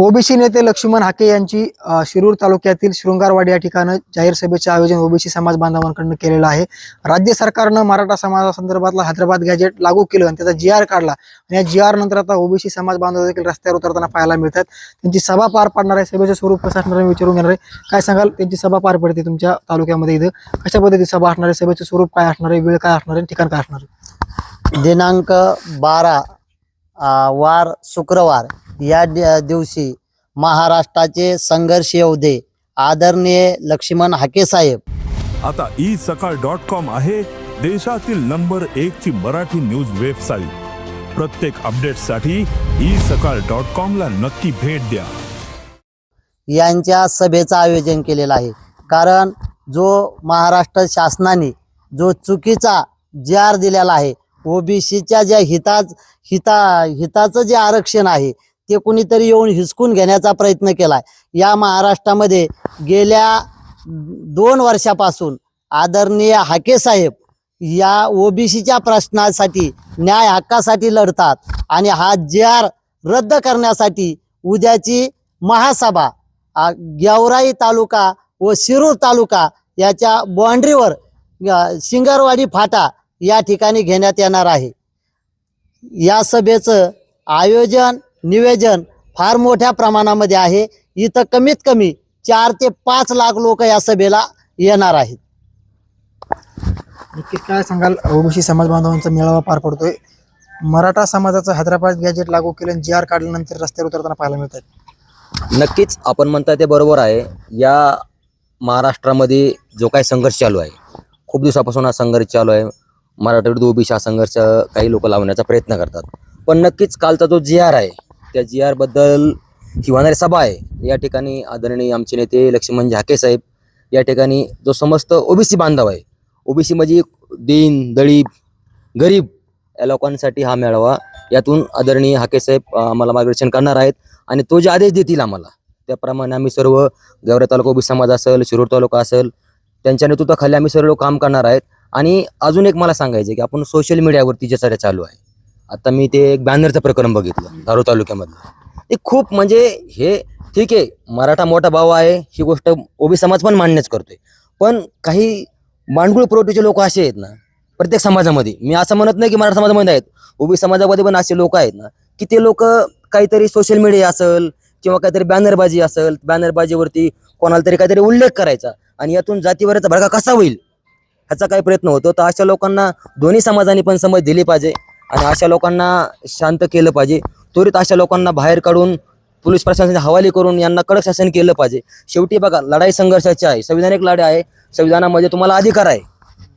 OBC नेते लक्ष्मण हाके यांची शिरूर तालुक्यातील शृंगारवाडी या ठिकाणी जाहीर सभेचे आयोजन ओबीसी समाज बांधवांकडून केलेलं आहे. राज्य सरकारनं मराठा समाजासंदर्भातला हैदराबाद गॅजेट लागू केलं आणि त्याचा जी आर काढला. आणि या जी आर नंतर आता ओबीसी समाज बांधव देखील रस्त्यावर उतरताना पाहायला मिळतात. त्यांची सभा पार पाडणार आहे. सभेचं स्वरूप कसं असणार आहे विचारून घेणार आहे. काय सांगाल? त्यांची सभा पार पडते तुमच्या तालुक्यामध्ये इथं. कशा पद्धतीची सभा असणार आहे? सभेचं स्वरूप काय असणार आहे? वेळ काय असणार आहे? ठिकाण काय असणार आहे? दिनांक बारा वार शुक्रवार. या दि- दिवशी महाराष्ट्राचे संघर्ष योद्धे आदरणीय लक्ष्मण हाके साहेब. आता ई सकाळ डॉट कॉम आहे देशातील नंबर एक ची मराठी न्यूज वेबसाईट. प्रत्येक अपडेटसाठी ई सकाळ डॉट कॉम ला नक्की भेट द्या. यांच्या सभेचं आयोजन केलेलं आहे. कारण जो महाराष्ट्र शासनाने जो चुकीचा जी आर दिलेला आहे ओबीसीच्या ज्या हिता हिता हिताचं जे आरक्षण आहे ते कुणीतरी येऊन हिसकून घेण्याचा प्रयत्न केलाय. या महाराष्ट्रामध्ये गेल्या दोन वर्षापासून आदरणीय हाके साहेब या ओबीसीच्या प्रश्नासाठी न्याय हक्कासाठी लढतात आणि हा जी आर रद्द करण्यासाठी उद्याची महासभा गेवराई तालुका व शिरूर तालुका याच्या बाँड्रीवर सिंगरवाडी फाटा या ठिकाणी घेण्यात येणार आहे. या सभेचं आयोजन निवेदन फार मोठ्या प्रमाणामध्ये आहे. इथं कमीत कमी चार ते पाच लाख लोक या सभेला येणार आहेत. नक्कीच काय सांगाल? ओबीसी समाज बांधवांचा मेळावा पार पडतोय. मराठा समाजाचं हैदराबाद गॅजेट लागू केलं जी आर काढल्यानंतर रस्त्यावर उतरताना पाहायला मिळतात नक्कीच आपण म्हणता ते बरोबर आहे. या महाराष्ट्रामध्ये जो काही संघर्ष चालू आहे खूप दिवसापासून हा संघर्ष चालू आहे. मराठा विरुद्ध ओबीसी हा संघर्ष काही लोक लावण्याचा प्रयत्न करतात. पण नक्कीच कालचा जो जी आर आहे त्या जी आरबद्दल ही होणारी सभा आहे या ठिकाणी आदरणीय आमचे नेते लक्ष्मण झाके साहेब या ठिकाणी जो समस्त ओबीसी बांधव आहे ओबीसी म्हणजे दीन दळीप गरीब या लोकांसाठी हा मेळावा यातून आदरणीय हाके साहेब आम्हाला मार्गदर्शन करणार आहेत. आणि तो जे आदेश देतील आम्हाला त्याप्रमाणे आम्ही सर्व गेवरा तालुका ओबीसी समाज असेल शिरूर तालुका असेल त्यांच्या नेतृत्वाखाली आम्ही सर्व काम करणार आहेत. आणि अजून एक मला सांगायचं की आपण सोशल मीडियावरती जे सारे चालू आहे आता मी ते एक बॅनरचं प्रकरण बघितलं धारू तालुक्यामधलं. ते खूप म्हणजे हे ठीक आहे मराठा मोठा भाव आहे ही गोष्ट ओबी समाज पण मान्यच करतोय. पण काही मांडगुळ पुरवठीचे लोक असे आहेत ना प्रत्येक समाजामध्ये. मी असं म्हणत नाही की मराठा समाजामध्ये आहेत ओबी समाजामध्ये पण असे लोक आहेत ना की ते लोक काहीतरी सोशल मीडिया असेल किंवा काहीतरी बॅनरबाजी असेल बॅनरबाजीवरती कोणाला तरी काहीतरी उल्लेख करायचा आणि यातून जातीवरचा भडका कसा होईल? ह्याचा काही प्रयत्न होतो. तर अशा लोकांना दोन्ही समाजाने पण समज दिली पाहिजे. आणि अशा लोकांना शांत केलं पाहिजे. त्वरित अशा लोकांना बाहेर काढून पोलीस प्रशासनाच्या हवाली करून यांना कडक शासन केलं पाहिजे. शेवटी बघा लढाई संघर्षाची आहे. संविधानिक लढाई आहे. संविधानामध्ये तुम्हाला अधिकार आहे.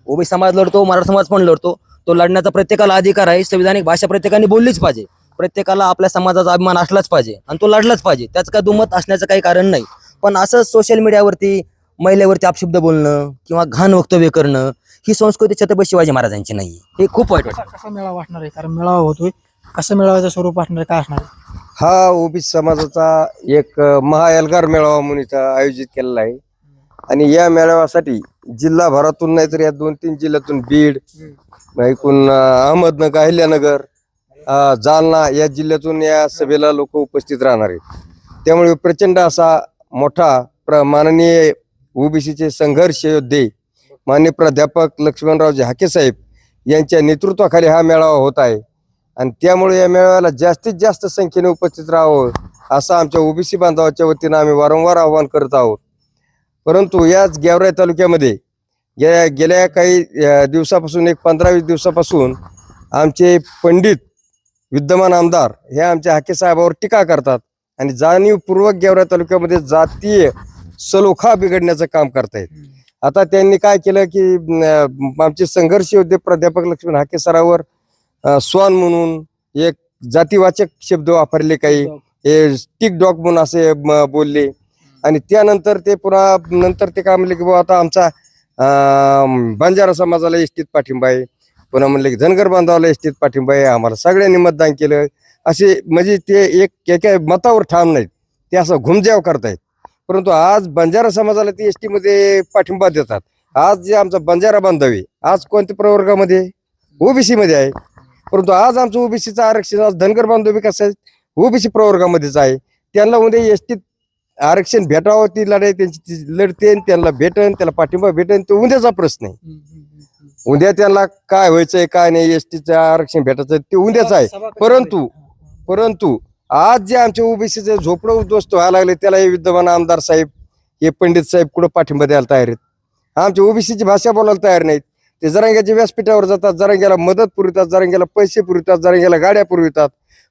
ओबी समाज लढतो मराठा समाज पण लढतो. तो लढण्याचा प्रत्येकाला अधिकार आहे. संविधानिक भाषा प्रत्येकाने बोललीच पाहिजे. प्रत्येकाला आपल्या समाजाचा अभिमान असलाच पाहिजे आणि तो लढलाच पाहिजे. त्याचं काय दुमत असण्याचं काही कारण नाही. पण असं सोशल मीडियावरती महिलेवरती अपशब्द बोलणं किंवा घाण वक्तव्य करणं ही संस्कृती छत्रपती शिवाजी महाराजांची नाही हे खूप वाईट वाटतं. कसा मेळावा असणार आहे? कारण मेळावा होतोय. कसं मेळाव्याचं स्वरूप असणार आहे? काय असणार आहे? हा ओबीसी समाजाचा एक अ, महाएल्गार मेळावा म्हणून इथं आयोजित केलेला आहे. आणि या मेळाव्यासाठी जिल्हाभरातून नाहीतर या दोन तीन जिल्ह्यातून बीड ऐकून अहमदनगर अहिल्यानगर अ, जालना या जिल्ह्यातून या सभेला लोक उपस्थित राहणार आहेत. त्यामुळे प्रचंड असा मोठा प्र माननीय ओबीसीचे संघर्ष योद्धे माननीय प्राध्यापक लक्ष्मणरावजी हाके साहेब यांच्या नेतृत्वाखाली हा मेळावा होत आहे. आणि त्यामुळे या मेळाव्याला जास्तीत जास्त संख्येने उपस्थित राहावं असं आमच्या ओबीसी बांधवाच्या वतीनं आम्ही वारंवार आवाहन करत आहोत. परंतु याच गेवराई तालुक्यामध्ये गे गेल्या काही दिवसापासून एक पंधरा वीस दिवसापासून आमचे पंडित विद्यमान आमदार हे आमच्या हाके साहेबावर टीका करतात आणि जाणीवपूर्वक गेवराई तालुक्यामध्ये जातीय सलोखा बिघडण्याचं काम करतायत. आता त्यांनी काय केलं की आमचे संघर्ष योद्धे प्राध्यापक लक्ष्मण हाके सरावर स्वान म्हणून एक जातीवाचक शब्द वापरले काही. हे टिक डॉग म्हणून असे बोलले. आणि त्यानंतर ते पुन्हा नंतर ते काय म्हणले की बाबा आता आमचा बंजारा समाजाला एसटीत पाठिंबा आहे. पुन्हा म्हणले की धनगर बांधवाला एसटीत पाठिंबा आहे. आम्हाला सगळ्यांनी मतदान केलं. असे म्हणजे ते एक एका मतावर ठाम नाहीत. ते असं घुमजाव करतायत. परंतु आज बंजारा समाजाला ते एसटी मध्ये पाठिंबा देतात. आज जे आमचा बंजारा बांधव आज कोणत्या प्रवर्गामध्ये ओबीसी मध्ये आहे. परंतु आज आमचं ओबीसीचं आरक्षण आज धनगर बांधव कसं आहे ओबीसी प्रवर्गामध्येच आहे. त्यांना उद्या एस टीत आरक्षण भेटावं ती लढाई त्यांची ती लढते त्यांना भेटन त्याला पाठिंबा भेटन तो उद्याचा प्रश्न आहे. उद्या त्यांना काय व्हायचंय काय नाही एस टीचं आरक्षण भेटायचं ते उद्याच आहे. परंतु परंतु आज जे आमच्या ओबीसीचे झोपडं उद्ध्वस्त व्हायला लागले त्याला हे विद्यमान आमदार साहेब हे पंडित साहेब कुठं पाठिंबा द्यायला तयार आहेत? आमच्या ओबीसीची भाषा बोलायला तयार नाहीत. ते जरांग्याच्या व्यासपीठावर जातात जरांग्याला मदत पुरवितात जरांग्याला पैसे पुरवितात जरांग्याला गाड्या पुरवितात.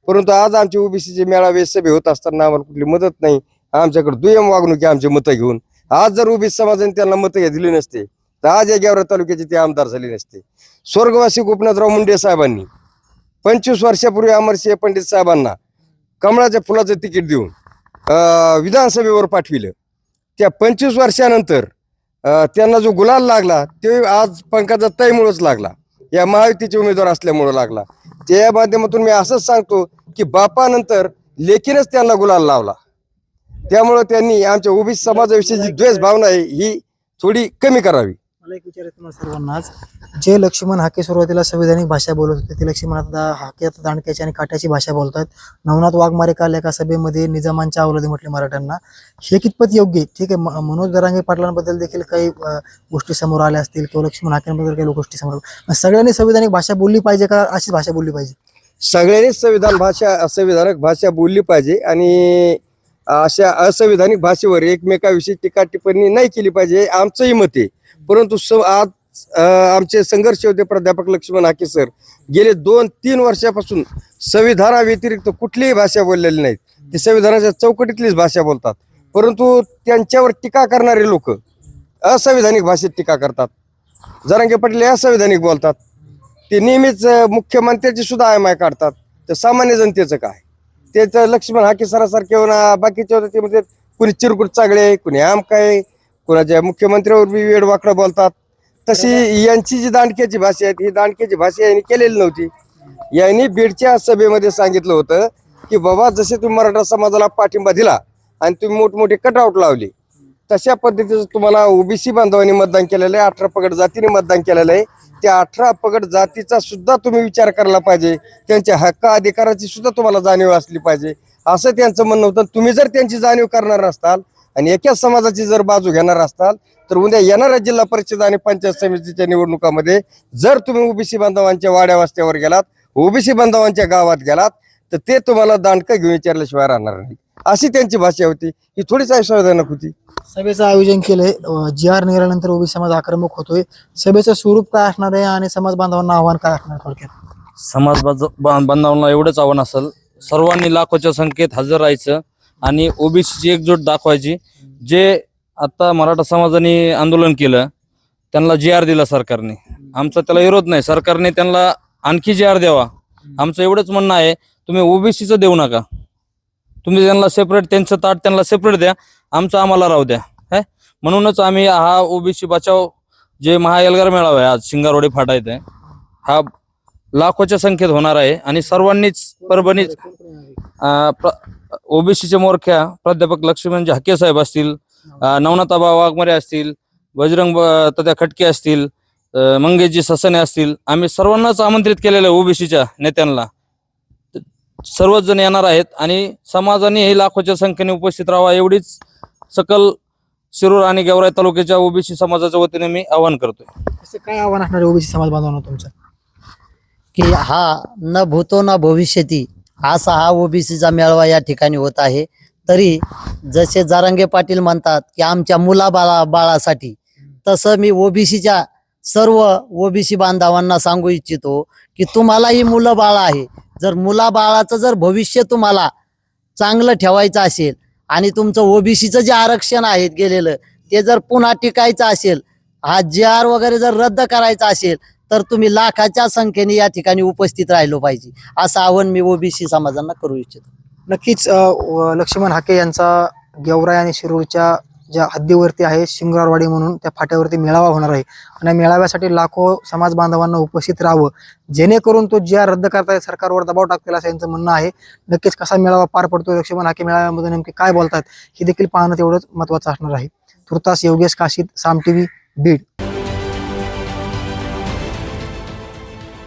परंतु आज आमचे ओबीसीचे मेळावे सभे होत असताना आम्हाला कुठली मदत नाही. आमच्याकडे दुय्यम वागणूक आहे आमची मतं घेऊन. आज जर ओबीसी समाजाने त्यांना मतं दिली नसते तर आज या गेवरा तालुक्याचे ते आमदार झाले नसते. स्वर्गवासी गोपनाथराव मुंडे साहेबांनी पंचवीस वर्षापूर्वी अमरसिंह पंडित साहेबांना कमळाच्या फुलाचं तिकीट देऊन विधानसभेवर पाठविलं. त्या पंचवीस वर्षानंतर त्यांना जो गुलाल लागला ते आज पंकजा ताईमुळेच लागला. या महायुतीचे उमेदवार असल्यामुळं लागला. त्या माध्यमातून मी असंच सांगतो की बापानंतर लेखीनच त्यांना गुलाल लावला. त्यामुळं त्यांनी आमच्या ओबीसी समाजाविषयी जी द्वेष भावना आहे ही थोडी कमी करावी. मला एक विचार तुम्हाला सर्वांनाच जे लक्ष्मण हाके सुरुवातीला संविधानिक भाषा बोलत होते ते लक्ष्मण आता हाके आता दांडक्याची आणि काट्याची भाषा बोलतात नवनाथ वाघमारे काल एका सभेमध्ये? निजामांच्या अवलंबी म्हटले मराठ्यांना. हे कितपत योग्य आहे? ठीक आहे म- मनोज दरांगे पाटलांबद्दल देखील काही गोष्टी समोर आल्या असतील किंवा लक्ष्मण हाकेंबद्दल काही गोष्टी समोर सगळ्यांनी संविधानिक भाषा बोलली पाहिजे का अशीच भाषा बोलली पाहिजे? सगळ्यांनीच संविधान भाषा संविधानक भाषा बोलली पाहिजे आणि अशा असंविधानिक भाषेवर एकमेकाविषयी टीका टिप्पणी नाही केली पाहिजे आमचंही मत आहे. परंतु स आज आमचे संघर्ष होते प्राध्यापक लक्ष्मण हाके सर. गेले दोन तीन वर्षापासून संविधानाव्यतिरिक्त कुठलीही भाषा बोललेली नाहीत. ते संविधानाच्या चौकटीतलीच भाषा बोलतात. परंतु त्यांच्यावर टीका करणारे लोक असंविधानिक भाषेत टीका करतात. जरांगे पाटील हे असंविधानिक बोलतात. ते नेहमीच मुख्यमंत्र्याची सुद्धा आयमाय काढतात. तर सामान्य जनतेचं काय? त्याचं लक्ष्मण हाके सरासारखे होणार बाकीचे होते ते म्हणजे कुणी चिरकुट चागळे कुणी आम काय कुणाच्या मुख्यमंत्र्यावर बी वेड वाकडं बोलतात. तशी यांची जी दांडक्याची भाषा आहे ही दांडक्याची भाषा यांनी केलेली नव्हती. यांनी बीडच्या सभेमध्ये सांगितलं होतं की बाबा जसे तुम्ही मराठा समाजाला पाठिंबा दिला आणि तुम्ही मोठमोठे कटआउट लावले तशा पद्धतीचं तुम्हाला ओबीसी बांधवांनी मतदान केलेलं आहे अठरा पगड जातीने मतदान केलेलं आहे. त्या अठरा पगड जातीचा सुद्धा तुम्ही विचार करायला पाहिजे. त्यांच्या हक्क अधिकाराची सुद्धा तुम्हाला जाणीव असली पाहिजे. असं त्यांचं म्हणणं होतं. तुम्ही जर त्यांची जाणीव करणार नसताल आणि एकाच समाजाची जर बाजू घेणार असताल तर उद्या येणाऱ्या जिल्हा परिषद आणि पंचायत समितीच्या निवडणुकामध्ये जर तुम्ही ओबीसी बांधवांच्या वाड्या वस्त्यावर गेलात ओबीसी बांधवांच्या गावात गेलात तर ते तुम्हाला दांडकं घेऊन विचारल्याशिवाय राहणार नाही. अशी त्यांची भाषा होती. ही थोडीच संविधानक होती. सभेचं आयोजन केलंय. जी आर निघाल्यानंतर ओबीसी समाज आक्रमक होतोय. सभेचं स्वरूप काय असणार आहे आणि समाज बांधवांना आव्हान काय असणार थोडक्यात? समाज बाज- बा- बांधवांना एवढंच आव्हान असेल. सर्वांनी लाखोच्या संख्येत हजर राहायचं. आणि ओबीसीची एकजूट दाखवायची जे आता मराठा समाजाने आंदोलन केलं त्यांना जी आर दिला सरकारने. आमचा त्याला विरोध नाही. सरकारने त्यांना आणखी जी आर द्यावा. आमचं एवढंच म्हणणं आहे तुम्ही ओबीसीचं देऊ नका. तुम्ही त्यांना सेपरेट त्यांचं ताट त्यांना सेपरेट द्या. आमचं आम्हाला राहू द्या. है? म्हणूनच आम्ही हा ओबीसी बचाव जे महाएल्गार मेळावा आहे आज शिंगारवाडी फाटा आहे हा लाखोच्या संख्येत होणार आहे. आणि सर्वांनीच परभणीच ओबीसीचे मोरख्या प्राध्यापक लक्ष्मणजी हके साहेब असतील नवनाथाबा वाघमारे असतील बजरंग तथा खटके असतील मंगेशजी ससने असतील. आम्ही सर्वांनाच आमंत्रित केलेलं आहे ओबीसीच्या नेत्यांना. सर्वच जण येणार आहेत आणि समाजाने हे लाखोच्या संख्येने उपस्थित राहावा एवढीच सकल शिरूर आणि गेवराई तालुक्याच्या ओबीसी समाजाच्या वतीने मी आवाहन करतोय. काय आव्हान असणार ओबीसी समाज बांधवांना तुमचं? की हा न भूतो न भविष्यती असा हा ओबीसीचा मेळावा या ठिकाणी होत आहे. तरी जसे जारंगे पाटील म्हणतात की आमच्या मुलाबाळा बाळासाठी तसं मी ओबीसीच्या सर्व ओबीसी बांधवांना सांगू इच्छितो की तुम्हालाही मुलं बाळ आहे. जर मुलाबाळाचं जर भविष्य तुम्हाला चांगलं ठेवायचं असेल आणि तुमचं ओबीसीचं जे आरक्षण आहे गेलेलं ते जर पुन्हा टिकायचं असेल हा जे आर वगैरे जर रद्द करायचा असेल तर तुम्ही लाखाच्या संख्येने या ठिकाणी उपस्थित राहिलो पाहिजे. असं आवाहन मी ओबीसी समाजांना करू इच्छितो. नक्कीच लक्ष्मण हाके यांचा गेवराई आणि शिरूरच्या ज्या हद्दीवरती आहे शिंगरारवाडी म्हणून त्या फाट्यावरती मेळावा होणार आहे. आणि मेळाव्यासाठी लाखो समाज बांधवांना उपस्थित राहावं. जेणेकरून तो जी आर रद्द करता सरकारवर दबाव टाकतील असं यांचं म्हणणं आहे. नक्कीच कसा मेळावा पार पडतो लक्ष्मण हाके मेळाव्यामध्ये नेमके काय बोलतात हे देखील पाहणं तेवढंच महत्वाचं असणार आहे. तुर्तास योगेश काशीद साम टीव्ही बीड.